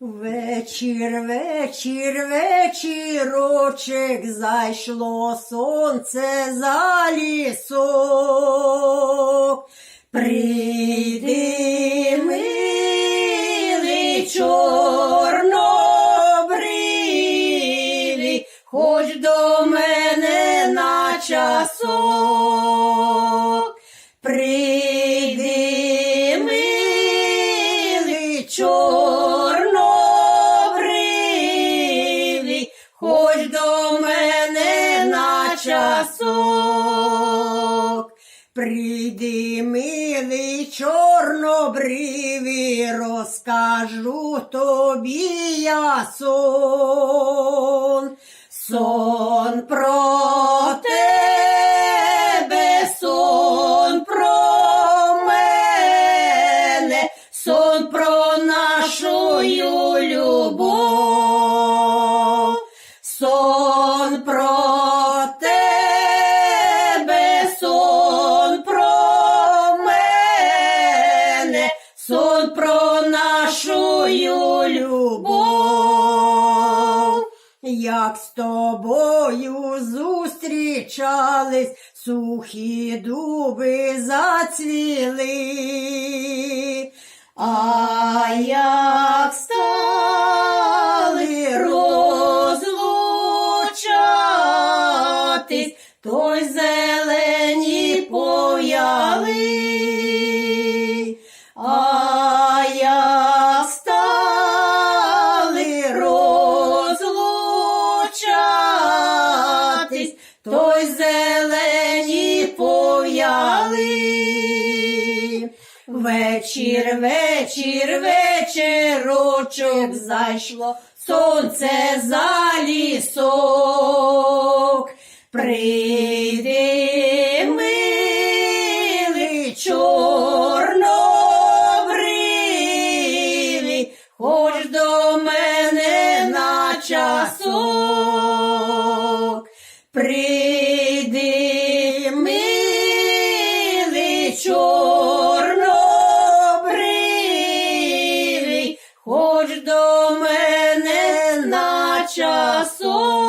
Вечір, вечір, вечірочек, зайшло сонце за лісок. Прийди, милий чорнобривий, хоч до мене на часок. Прийди, милий чорнобривий, хоч до мене на часок. Прийди, милий чорнобривий, розкажу тобі я сон. Сон про тебе, сон про мене, сон про нашу Сон про тебе, сон про мене, сон про нашу любов. Як з тобою зустрічались, сухі дуби зацвіли, а як той зелені пов'яли, а як стали розлучатись, той зелені пов'яли. Вечір, вечір, вечірочок зайшло, сонце за лісок. Прийди, милий чорнобривий, хоч до мене на часок.